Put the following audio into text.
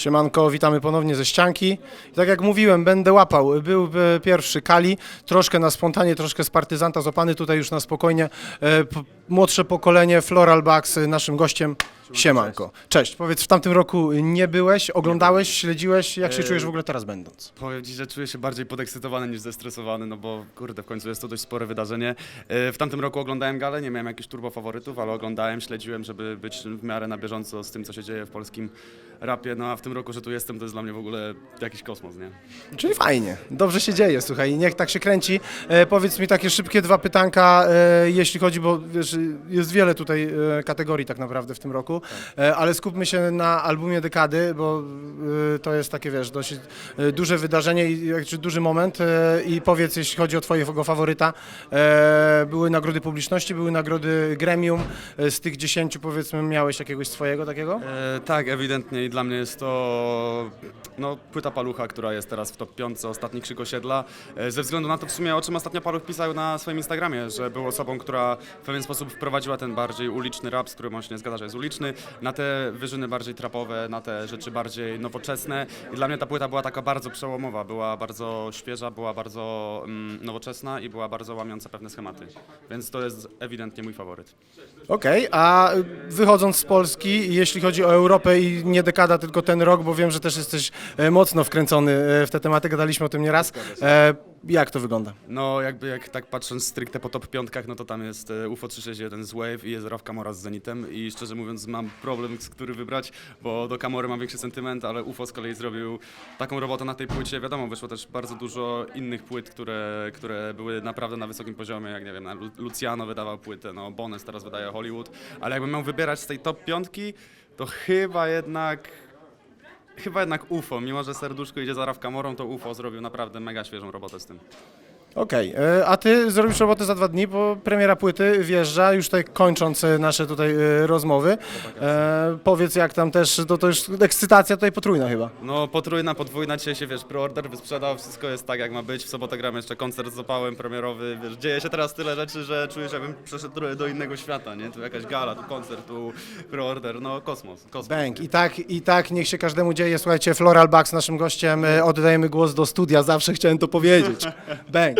Siemanko, witamy ponownie ze ścianki. I tak jak mówiłem, będę łapał. Był pierwszy Kali, troszkę na spontanie, troszkę z partyzanta złapany, tutaj już na spokojnie. E, Młodsze pokolenie, Floral Bucks, naszym gościem. Siemanko. Cześć, powiedz, w tamtym roku nie byłeś, oglądałeś, śledziłeś, jak się E, czujesz w ogóle teraz będąc? Powiem Ci, że czuję się bardziej podekscytowany niż zestresowany, no bo kurde, w końcu jest to dość spore wydarzenie. E, W tamtym roku oglądałem galę, nie miałem jakichś turbo faworytów, ale oglądałem, śledziłem, żeby być w miarę na bieżąco z tym, co się dzieje w polskim rapie. No a w tym roku, że tu jestem, to jest dla mnie w ogóle jakiś kosmos, nie? Czyli fajnie, dobrze się dzieje, słuchaj, niech tak się kręci. E, powiedz mi takie szybkie dwa pytanka, e, jeśli chodzi, bo wiesz, jest wiele tutaj e, kategorii tak naprawdę w tym roku, e, ale skupmy się na albumie dekady, bo e, to jest takie, wiesz, dość e, duże wydarzenie, i, czy duży moment i powiedz, jeśli chodzi o twojego faworyta, były nagrody publiczności, były nagrody gremium, z tych dziesięciu powiedzmy miałeś jakiegoś swojego takiego? E, tak, ewidentnie i dla mnie jest to no, płyta Palucha, która jest teraz w top 5 ostatni krzyk osiedla. Ze względu na to w sumie, o czym ostatnio Paluch pisał na swoim Instagramie, że był osobą, która w pewien sposób wprowadziła ten bardziej uliczny rap, z którym on się nie zgadza, że jest uliczny, na te wyżyny bardziej trapowe, na te rzeczy bardziej nowoczesne. I dla mnie ta płyta była taka bardzo przełomowa, była bardzo świeża, była bardzo mm, nowoczesna i była bardzo łamiąca pewne schematy. Więc to jest ewidentnie mój faworyt. Okej, a wychodząc z Polski, jeśli chodzi o Europę i nie dekada, tylko ten rok, bo wiem, że też jesteś e, mocno wkręcony e, w tę tematykę, gadaliśmy o tym nieraz. E, jak to wygląda? No jakby jak tak patrząc stricte po top piątkach, no to tam jest e, UFO 361 z Wave i jest Raw Kamora z Zenitem i szczerze mówiąc mam problem, z który wybrać, bo do Kamory mam większy sentyment, ale UFO z kolei zrobił taką robotę na tej płycie. Wiadomo, wyszło też bardzo dużo innych płyt, które, które były naprawdę na wysokim poziomie, jak nie wiem, na Lu- Luciano wydawał płytę, no Bones teraz wydaje Hollywood, ale jakbym miał wybierać z tej top piątki, to chyba jednak Chyba jednak UFO, mimo że serduszko idzie za Raw Kamorą, to UFO zrobił naprawdę mega świeżą robotę z tym. Okej, e, a ty zrobisz robotę za dwa dni, bo premiera płyty wjeżdża, już tutaj kończąc e, nasze tutaj e, rozmowy. E, powiedz jak tam też, to, to już ekscytacja tutaj potrójna chyba. No potrójna, podwójna, dzisiaj się wiesz, preorder wysprzedał, wszystko jest tak jak ma być, w sobotę gram jeszcze koncert z opałem premierowy, wiesz, dzieje się teraz tyle rzeczy, że czujesz jakbym przeszedł trochę do innego świata, nie? Tu jakaś gala, tu koncert, tu preorder, no kosmos, kosmos. Bęk. I tak, I tak niech się każdemu dzieje. Słuchajcie, Floral Bucks naszym gościem. E, oddajemy głos do studia, zawsze chciałem to powiedzieć. Bęk.